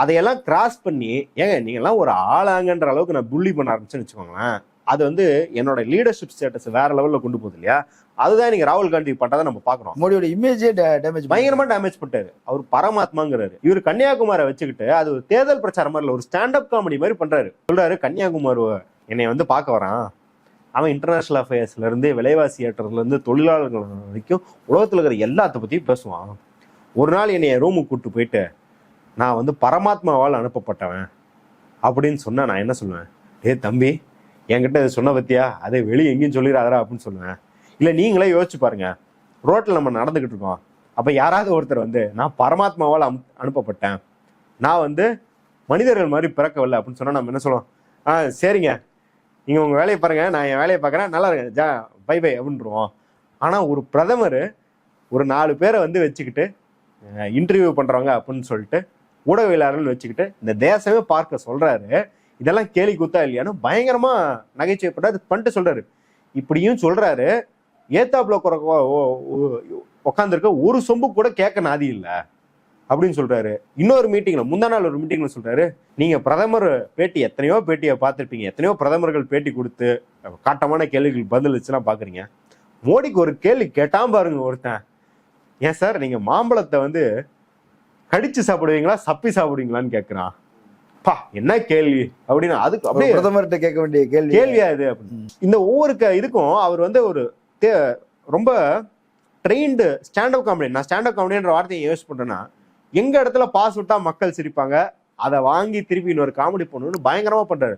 அதையெல்லாம் கிராஸ் பண்ணி ஏங்க நீங்க எல்லாம் ஒரு ஆளாங்கன்ற அளவுக்கு நான் புள்ளி பண்ண ஆரம்பிச்சேன்னு வச்சுக்கோங்களேன். அது வந்து என்னோட லீடர்ஷிப் ஸ்டேட்டஸ் வேற லெவல்ல கொண்டு போகுது இல்லையா? அதுதான் நீங்க ராகுல் காந்தி பண்றதை நம்ம பாக்குறோம் மோடியோட இமேஜே டேமேஜ் பயங்கரமா டேமேஜ் பண்ணிட்டாரு. அவர் பரமாத்மாங்கிறாரு. இவர் கன்னியாகுமாரை வச்சுக்கிட்டு அது ஒரு தேர்தல் பிரச்சாரம் மாதிரி இல்ல ஒரு ஸ்டாண்டப் காமெடி மாதிரி பண்றாரு. சொல்றாரு கன்னியாகுமார் என்னை வந்து பார்க்க வரான். அவன் இன்டர்நேஷனல் அஃபேர்ஸ்ல இருந்து விலைவாசி ஏற்றதுல இருந்து தொழிலாளர்கள் வரைக்கும் உலகத்துல இருக்கிற எல்லாத்த பத்தியும் பேசுவான். ஒரு நாள் என்னைய ரூமுக்கு கூட்டு போயிட்டு நான் வந்து பரமாத்மாவால் அனுப்பப்பட்டவன் அப்படின்னு சொன்னா நான் என்ன சொல்லுவேன்? ஏ தம்பி என்கிட்ட இதை சொன்ன பத்தியா? அதை வெளியே எங்கேயும் சொல்லிடாதரா அப்படின்னு சொல்லுவேன். இல்லை நீங்களே யோசிச்சு பாருங்க. ரோட்டில் நம்ம நடந்துக்கிட்டு இருக்கோம். அப்போ யாராவது ஒருத்தர் வந்து நான் பரமாத்மாவால் அனு- அனுப்பப்பட்டேன். நான் வந்து மனிதர்கள் மாதிரி பிறக்கவில்லை அப்படின்னு சொன்னால் நம்ம என்ன சொல்லுவோம்? ஆ சரிங்க. நீங்கள் உங்கள் வேலையை பாருங்கள் நான் என் வேலையை பார்க்குறேன். நல்லா இருக்கு ஜா பை பை அப்படின்றோம் ஆனால் ஒரு பிரதமர் ஒரு நாலு பேரை வந்து வச்சுக்கிட்டு இன்டர்வியூ பண்ணுறவங்க அப்படின்னு சொல்லிட்டு ஊடகவியலாளர்கள் வச்சுக்கிட்டு இந்த தேசமே பார்க்க சொல்கிறாரு இதெல்லாம் கேலி குத்தா இல்லையான்னு பயங்கரமாக நகைச்சுவைப்பட்டு அது பண்ணிட்டு சொல்கிறாரு இப்படியும் சொல்கிறாரு ஏத்தாப்புல உட்காந்துருக்க ஒரு சொம்பு கூட கேட்க நாதி இல்ல. அப்படின்னு சொல்றாரு. இன்னொரு மீட்டிங்ல முந்தா நாள் ஒரு மீட்டிங்ல சொல்றாரு நீங்க பிரதமர் பேட்டி எத்தனையோ பேட்டியை பார்த்திருப்பீங்க. எத்தனையோ பிரதமர்கள் பேட்டி கொடுத்து காட்டமான கேள்விகள் பதில் வச்சுலாம் பாக்குறீங்க மோடிக்கு ஒரு கேள்வி கேட்டான் பாருங்க ஒருத்தன். ஏன் சார் நீங்க மாம்பழத்தை வந்து கடிச்சு சாப்பிடுவீங்களா சப்பி சாப்பிடுவீங்களான்னு கேட்குறான். பா என்ன கேள்வி? அப்படின்னு அதுக்கு அப்படியே பிரதமர்கிட்ட கேட்க வேண்டிய கேள்வி. கேள்வியா இது? இந்த ஒவ்வொரு இதுக்கும் அவர் வந்து ஒரு ரொம்ப ட்ரெயின்டு ஸ்டாண்டப் காமெடி நான் ஸ்டாண்டப் காமெடின்ற வார்த்தையை யூஸ் பண்ணுறேன்னா எங்க இடத்துல பாஸ் விட்டா மக்கள் சிரிப்பாங்க. அதை வாங்கி திருப்பி இன்னொரு காமெடி பண்ணணும்னு பயங்கரமா பண்றாரு.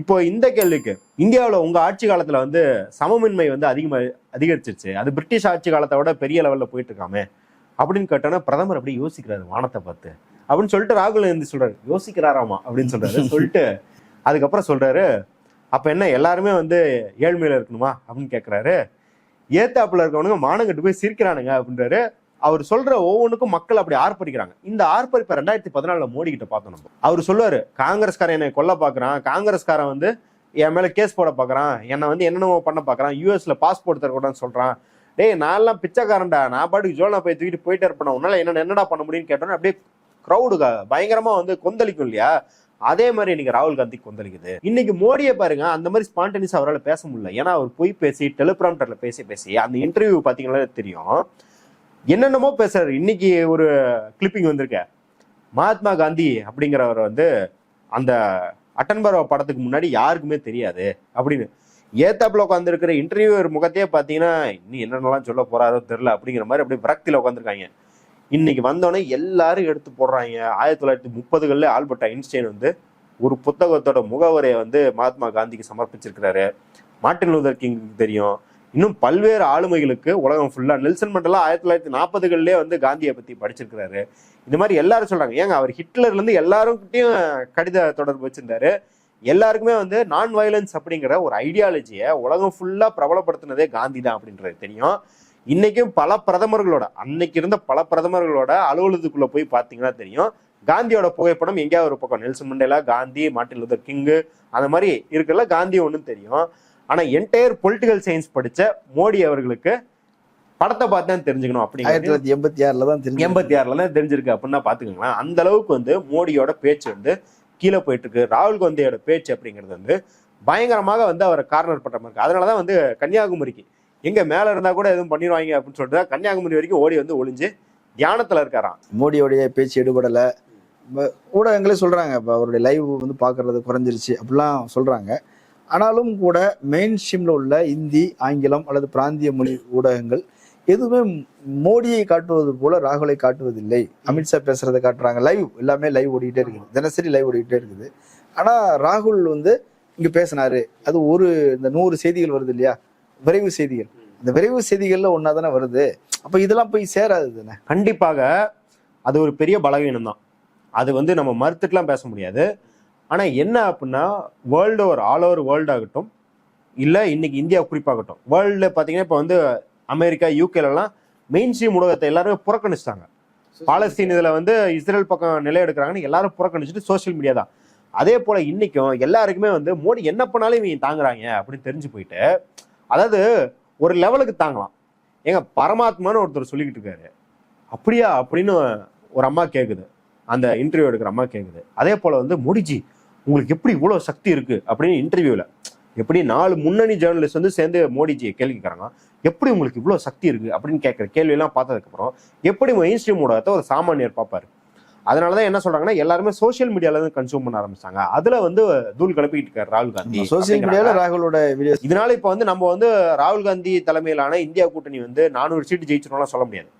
இப்போ இந்த கேள்விக்கு இந்தியாவில் உங்கள் ஆட்சி காலத்தில் வந்து சமமின்மை வந்து அதிகமாக அதிகரிச்சிருச்சு. அது பிரிட்டிஷ் ஆட்சி காலத்தை விட பெரிய லெவலில் போயிட்டு இருக்காமே அப்படின்னு கேட்டோன்னா பிரதமர் அப்படி யோசிக்கிறாரு வானத்தை பார்த்து. அப்படின்னு சொல்லிட்டு ராகுல் இருந்து சொல்றாரு யோசிக்கிறாராமா அப்படின்னு சொல்றாரு. சொல்லிட்டு அதுக்கப்புறம் சொல்றாரு அப்ப என்ன எல்லாருமே வந்து ஏழ்மையில இருக்கணுமா அப்படின்னு கேட்குறாரு ஏத்தாப்புல இருக்கவனுங்க மானங்கட்டு போய் சிரிக்கிறானுங்க அப்படின்றாரு. அவர் சொல்ற ஒவ்வொன்றுக்கும் மக்கள் அப்படி ஆர்ப்பரிக்கிறாங்க. இந்த ஆர்ப்பரிப்பை ரெண்டாயிரத்தி பதினாலுல மோடி கிட்ட பார்த்தோம் நம்ம. அவர் சொல்லுவாரு காங்கிரஸ்காரன் என்னை கொல்ல பாக்குறான். காங்கிரஸ்காரன் வந்து என் மேல கேஸ் போட பாக்குறான். என்னை வந்து என்னென்னமோ பண்ண பாக்குறான். யூஎஸ்ல பாஸ்போர்ட் தரக்கூடாதுன்னு சொல்றான். டேய் நான்லாம் பிச்சைக்காரன்டா. நான் பாட்டுக்கு ஜோலா போய் தூக்கிட்டு போயிட்டே இருப்பேன்? உன்னால என்ன என்னடா பண்ண முடியும்னு கேட்டோன்னே அப்படியே க்ரௌடு பயங்கரமா வந்து கொந்தளிக்கும் இல்லையா? அதே மாதிரி இன்னைக்கு ராகுல் காந்தி கொந்தளிக்குது. இன்னைக்கு மோடியை பாருங்க அந்த மாதிரி ஸ்பான்டனிஸ் அவரால் பேச முடியல. ஏன்னா அவர் போய் பேசி டெலிபிராம்டர்ல பேசி பேசி அந்த இன்டர்வியூ பாத்தீங்கன்னா தெரியும். என்னென்னமோ பேசுறாரு. இன்னைக்கு ஒரு கிளிப்பிங் வந்திருக்க. மகாத்மா காந்தி அப்படிங்கிறவர் வந்து அந்த அட்டன்பரோ படத்துக்கு முன்னாடி யாருக்குமே தெரியாது அப்படின்னு. ஏத்தாப்புல உட்காந்துருக்கிற இன்டர்வியூவர் முகத்தையே பார்த்தீங்கன்னா இன்னும் என்னென்னலாம் சொல்ல போறாரோ தெரியல அப்படிங்கிற மாதிரி அப்படியே விரக்தியில உட்காந்துருக்காங்க இன்னைக்கு வந்தோடனே எல்லாரும் எடுத்து போடுறாங்க. ஆயிரத்தி தொள்ளாயிரத்தி முப்பதுகளில் ஆல்பர்ட் ஐன்ஸ்டைன் வந்து ஒரு புத்தகத்தோட முகவரையை வந்து மகாத்மா காந்திக்கு சமர்ப்பிச்சிருக்கிறாரு. மார்ட்டின் லூதர் கிங் தெரியும். இன்னும் பல்வேறு ஆளுமைகளுக்கு உலகம் ஃபுல்லா நெல்சன் மண்டலா ஆயிரத்தி தொள்ளாயிரத்தி நாற்பதுகள்லேயே வந்து காந்தியை பத்தி படிச்சிருக்கிறாரு. இந்த மாதிரி எல்லாரும் சொல்றாங்க. ஏங்க அவர் ஹிட்லர்ல இருந்து எல்லாருக்கிட்டையும் கடித தொடர்பு வச்சிருந்தாரு. எல்லாருக்குமே வந்து நான் வயலன்ஸ் அப்படிங்கிற ஒரு ஐடியாலஜியை உலகம் ஃபுல்லா பிரபலப்படுத்தினதே காந்தி தான் அப்படின்றது தெரியும். இன்னைக்கும் பல பிரதமர்களோட அன்னைக்கு இருந்த பல பிரதமர்களோட அலுவலகத்துக்குள்ள போய் பார்த்தீங்கன்னா தெரியும். காந்தியோட புகைப்படம் எங்கேயாவது ஒரு பக்கம் Nelson Mandela Gandhi Martin Luther King அந்த மாதிரி இருக்குல்ல காந்தி ஒன்றும் தெரியும். ஆனா என்டையர் பொலிட்டிக்கல் சயின்ஸ் படிச்ச மோடி அவர்களுக்கு படத்தை பார்த்து தான் தெரிஞ்சுக்கணும் ஆயிரத்தி அப்படிங்கிறது தொள்ளாயிரத்தி எண்பத்தி ஆறுல தான் தெரிஞ்சு எண்பத்தி ஆறுல தான் தெரிஞ்சிருக்கு அப்படின்னா பாத்துக்கோங்களேன் அந்த அளவுக்கு வந்து மோடியோட பேச்சு வந்து கீழே போயிட்டு இருக்கு ராகுல் காந்தியோட பேச்சு அப்படிங்கிறது வந்து பயங்கரமாக வந்து அவரை கார்னர் பண்ற மாதிரி இருக்கு. அதனாலதான் வந்து கன்னியாகுமரிக்கு எங்க மேல இருந்தா கூட எதுவும் பண்ணிடுவாங்க அப்படின்னு சொல்லிட்டு கன்னியாகுமரி வரைக்கும் ஓடி வந்து ஒளிஞ்சு தியானத்துல இருக்காராம். மோடியோடைய பேச்சு எடுபடல. ஊடகங்களே சொல்றாங்க இப்போ அவருடைய லைவ் வந்து பார்க்கறது குறைஞ்சிருச்சு அப்படிலாம் சொல்றாங்க. ஆனாலும் கூட மெயின் ஸ்ட்ரீம்ல உள்ள இந்தி ஆங்கிலம் அல்லது பிராந்திய மொழி ஊடகங்கள் எதுவுமே மோடியை காட்டுவது போல ராகுலை காட்டுவதில்லை. அமித்ஷா பேசுறதை காட்டுறாங்க. லைவ் எல்லாமே லைவ் ஓடிக்கிட்டே இருக்குது. தினசரி லைவ் ஓடிக்கிட்டே இருக்குது. ஆனா ராகுல் வந்து இங்க பேசினாரு. அது ஒரு இந்த நூறு செய்திகள் வருது இல்லையா? விரைவு செய்திகள். இந்த விரைவு செய்திகள்ல ஒன்னா தானே வருது. அப்ப இதெல்லாம் போய் சேராது தானே? கண்டிப்பாக அது ஒரு பெரிய பலவீனம் தான் அது வந்து நம்ம மறுத்துட்டுலாம் பேச முடியாது. ஆனா என்ன அப்படின்னா world over all over world ஆகட்டும் இல்ல இன்னைக்கு இந்தியா குறிப்பாகட்டும் வேர்ல்டு பாத்தீங்கன்னா இப்போ வந்து அமெரிக்கா யூகேலலாம் மெயின் ஸ்ட்ரீம் ஊடகத்தை எல்லாருமே புறக்கணிச்சிட்டாங்க. பாலஸ்தீன் இதுல வந்து இஸ்ரேல் பக்கம் நிலை எடுக்கிறாங்கன்னு எல்லாரும் புறக்கணிச்சுட்டு சோஷியல் மீடியா தான். அதே போல இன்னைக்கும் எல்லாருக்குமே வந்து மோடி என்ன பண்ணாலும் இவங்க தாங்குறாங்க அப்படின்னு தெரிஞ்சு போயிட்டு அதாவது ஒரு லெவலுக்கு தாங்கலாம். ஏங்க பரமாத்மான்னு ஒருத்தர் சொல்லிக்கிட்டு இருக்காரு. அப்படியா? அப்படின்னு ஒரு அம்மா கேக்குது. அந்த இன்டர்வியூ எடுக்கிற அம்மா கேக்குது. அதே போல வந்து மோடிஜி உங்களுக்கு எப்படி இவ்வளவு சக்தி இருக்கு? அப்படின்னு இன்டர்வியூல எப்படி நாலு முன்னணி ஜேர்னலிஸ்ட் வந்து சேர்ந்து மோடிஜியை கேள்வி எப்படி உங்களுக்கு இவ்வளவு சக்தி இருக்கு? அப்படின்னு கேட்குற கேள்வியெல்லாம் பார்த்ததுக்கப்புறம் எப்படி மெயின் ஸ்ட்ரீம் ஊடகத்தை ஒரு சாமானியர் பார்ப்பாரு? அதனாலதான் என்ன சொல்றாங்கன்னா எல்லாருமே சோஷியல் மீடியால இருந்து கன்சியூம் பண்ண ஆரம்பிச்சாங்க அதுல வந்து தூள் கிளப்பிட்டு இருக்காரு ராகுல் காந்தி சோசியல். மீடியால ராகுலோட வீடியோ இதனால இப்ப வந்து நம்ம வந்து ராகுல் காந்தி தலைமையிலான இந்தியா கூட்டணி வந்து நானூறு சீட்டு ஜெயிச்சிரும்லாம் சொல்ல முடியாது.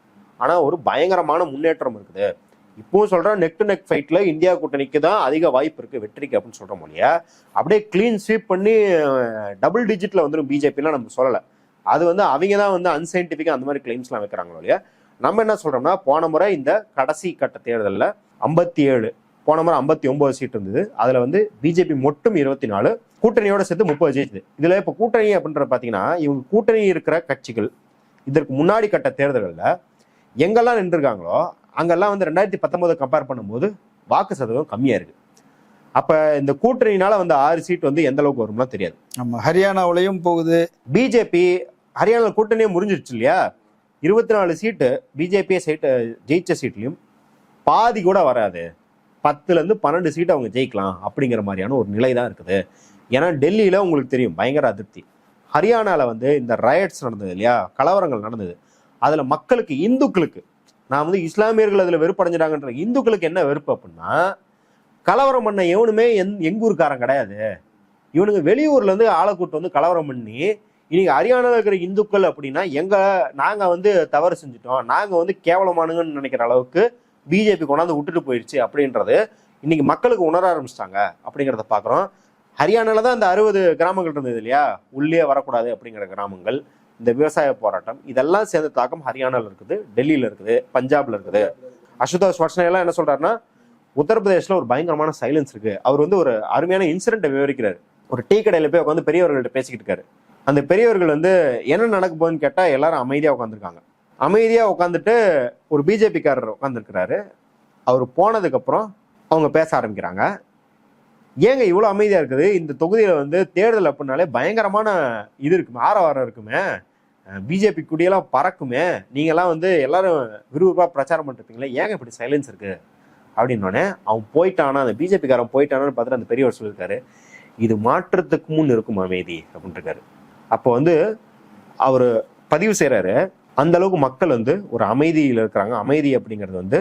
ஆனா ஒரு பயங்கரமான முன்னேற்றம் இருக்குது. இப்பவும் சொல்றேன் நெக் டு நெக் ஃபைட்ல இந்தியா கூட்டணிக்கு தான் அதிக வாய்ப்பு இருக்கு வெற்றிக்கு அப்படின்னு சொல்ற மொழியா அப்படியே கிளீன் ஸ்வீப் பண்ணி டபுள் டிஜிட்ல வந்துடும் பிஜேபிலாம் நம்ம சொல்லல. அது வந்து அவங்க தான் வந்து அன்சைன்டிஃபிக்கா அந்த மாதிரி கிளைம்ஸ்லாம் வைக்கிறாங்களோ இல்லையா நம்ம என்ன சொல்றோம்னா போன முறை இந்த கடைசி கட்ட தேர்தலில் ஐம்பத்தி ஏழு போன முறை ஐம்பத்தி ஒன்பது சீட் இருந்தது. அதுல வந்து பிஜேபி மட்டும் இருபத்தி நாலு கூட்டணியோட சேர்த்து முப்பது ஜெயிச்சது. இதுல இப்ப கூட்டணி அப்படின்ற பாத்தீங்கன்னா இவங்க கூட்டணி இருக்கிற கட்சிகள் இதற்கு முன்னாடி கட்ட தேர்தல்கள்ல எங்கெல்லாம் நின்றுருக்காங்களோ அங்கெல்லாம் வந்து ரெண்டாயிரத்தி பத்தொன்பது கம்பேர் பண்ணும்போது வாக்கு சதவீதம் கம்மியா இருக்கு. அப்ப இந்த கூட்டணியினால வந்து ஆறு சீட் வந்து எந்த அளவுக்கு வரும்னா தெரியாது. நம்ம ஹரியானாவிலையும் போகுது. பிஜேபி ஹரியானா கூட்டணியே முறிஞ்சிருச்சு இல்லையா? இருபத்தி நாலு சீட்டு பிஜேபியை சீட்டை ஜெயிச்ச சீட்லையும் பாதி கூட வராது. பத்துலேருந்து பன்னெண்டு சீட்டு அவங்க ஜெயிக்கலாம் அப்படிங்கிற மாதிரியான ஒரு நிலை தான் இருக்குது. ஏன்னா டெல்லியில் உங்களுக்கு தெரியும் பயங்கர அதிருப்தி. ஹரியானாவில் வந்து இந்த ரயட்ஸ் நடந்தது இல்லையா? கலவரங்கள் நடந்தது. அதில் மக்களுக்கு இந்துக்களுக்கு நான் வந்து இஸ்லாமியர்கள் அதில் வெறுப்படைஞ்சிட்டாங்கன்ற இந்துக்களுக்கு என்ன வெறுப்பு அப்படின்னா கலவரம் பண்ண எவனுமே எந் எங்க ஊருக்காரன் கிடையாது. இவனுங்க வெளியூர்லேருந்து ஆளை கூட்டு வந்து கலவரம் பண்ணி இன்னைக்கு ஹரியானாவில் இருக்கிற இந்துக்கள் அப்படின்னா எங்க நாங்க வந்து தவறு செஞ்சுட்டோம் நாங்க வந்து கேவலமானுங்கன்னு நினைக்கிற அளவுக்கு பிஜேபி கொண்டாந்து விட்டுட்டு போயிடுச்சு அப்படின்றது இன்னைக்கு மக்களுக்கு உணர ஆரம்பிச்சிட்டாங்க அப்படிங்கிறத பார்க்குறோம் ஹரியானால தான் இந்த அறுபது கிராமங்கள் இருந்தது இல்லையா? உள்ளே வரக்கூடாது அப்படிங்கிற கிராமங்கள் இந்த விவசாய போராட்டம் இதெல்லாம் சேர்ந்த தாக்கம் ஹரியானாவில் இருக்குது டெல்லியில் இருக்குது பஞ்சாப்ல இருக்குது. அசுதோஷ் வர்ஷனையெல்லாம் என்ன சொல்றாருன்னா உத்தரப்பிரதேசில் ஒரு பயங்கரமான சைலன்ஸ் இருக்கு. அவர் வந்து ஒரு அருமையான இன்சிடென்ட்டை விவரிக்கிறார். ஒரு டீ கடையில போய் உட்காந்து பெரியவர்கள்ட்ட பேசிக்கிட்டு இருக்காரு. அந்த பெரியவர்கள் வந்து என்ன நடக்க போகுதுன்னு கேட்டால் எல்லாரும் அமைதியாக உட்காந்துருக்காங்க அமைதியாக உட்காந்துட்டு ஒரு பிஜேபிக்காரர் உட்காந்துருக்கிறாரு அவர் போனதுக்கப்புறம் அவங்க பேச ஆரம்பிக்கிறாங்க. ஏங்க இவ்வளோ அமைதியாக இருக்குது? இந்த தொகுதியில் வந்து தேர்தல் அப்படின்னாலே பயங்கரமான இது இருக்குமே ஆரவாரம் இருக்குமே. பிஜேபி குடியெல்லாம் பறக்குமே. நீங்கள்லாம் வந்து எல்லாரும் விறுவிறுப்பாக பிரச்சாரம் பண்ணிருப்பீங்களே ஏங்க இப்படி சைலன்ஸ் இருக்குது அப்படின்னோடனே அவன் போயிட்டானா அந்த பிஜேபிக்காரன் போயிட்டானான்னு பார்த்துட்டு அந்த பெரியவர் சொல்லியிருக்காரு இது மாற்றத்துக்கு முன் இருக்கும் அமைதி அப்படின்ட்டு இருக்காரு. அப்போ வந்து அவர் பதிவு செய்றாரு. அந்த அளவுக்கு மக்கள் வந்து ஒரு அமைதியில் இருக்கிறாங்க. அமைதி அப்படிங்கிறது வந்து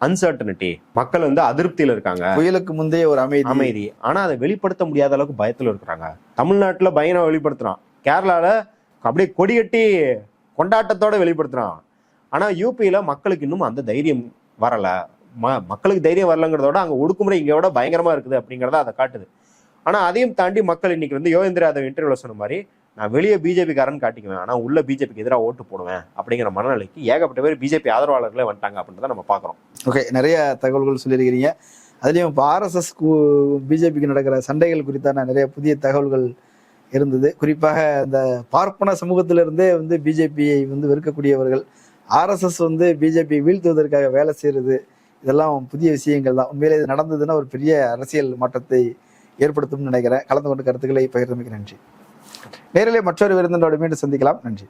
அன்சர்டனிட்டி மக்கள் வந்து அதிருப்தியில இருக்காங்க. புயலுக்கு முந்தைய ஒரு அமைதி. அமைதி. ஆனா அதை வெளிப்படுத்த முடியாத அளவுக்கு பயத்துல இருக்கிறாங்க. தமிழ்நாட்டுல பயனை வெளிப்படுத்துறான். கேரளால அப்படியே கொடிகட்டி கொண்டாட்டத்தோட வெளிப்படுத்துறான். ஆனா யூபியில மக்களுக்கு இன்னும் அந்த தைரியம் வரல. ம மக்களுக்கு தைரியம் வரலங்கிறத விட அங்க ஒடுக்குமுறை இங்க விட பயங்கரமா இருக்குது அப்படிங்கறத அதை காட்டுது. ஆனா அதையும் தாண்டி மக்கள் இன்னைக்கு வந்து யோகேந்திர யாதவ் இன்டர்வியூல சொன்ன மாதிரி நான் வெளியே பிஜேபிக்காரன் காட்டிக்குவேன் ஆனால் உள்ள பிஜேபிக்கு எதிராக ஓட்டு போடுவேன் அப்படிங்கிற மனநிலைக்கு ஏகப்பட்ட பேர் பிஜேபி ஆதரவாளர்களே வந்துட்டாங்க அப்படின்றத நம்ம பார்க்குறோம். ஓகே நிறைய தகவல்கள் சொல்லியிருக்கிறீங்க. அதுலேயும் இப்போ ஆர்எஸ்எஸ் பிஜேபிக்கு நடக்கிற சண்டைகள் குறித்தான நிறைய புதிய தகவல்கள் இருந்தது. குறிப்பாக இந்த பார்ப்பன சமூகத்திலிருந்தே வந்து பிஜேபியை வந்து வெறுக்கக்கூடியவர்கள் ஆர்எஸ்எஸ் வந்து பிஜேபி வீழ்த்துவதற்காக வேலை செய்கிறது இதெல்லாம் புதிய விஷயங்கள் தான். உண்மையிலே இது நடந்ததுன்னா ஒரு பெரிய அரசியல் மாற்றத்தை ஏற்படுத்தும்னு நினைக்கிறேன். கலந்து கொண்டு கருத்துக்களை பகிர்ந்தமைக்கு நன்றி. நேரிலே மற்றொரு விருந்தினோடு மீண்டும் சந்திக்கலாம். நன்றி.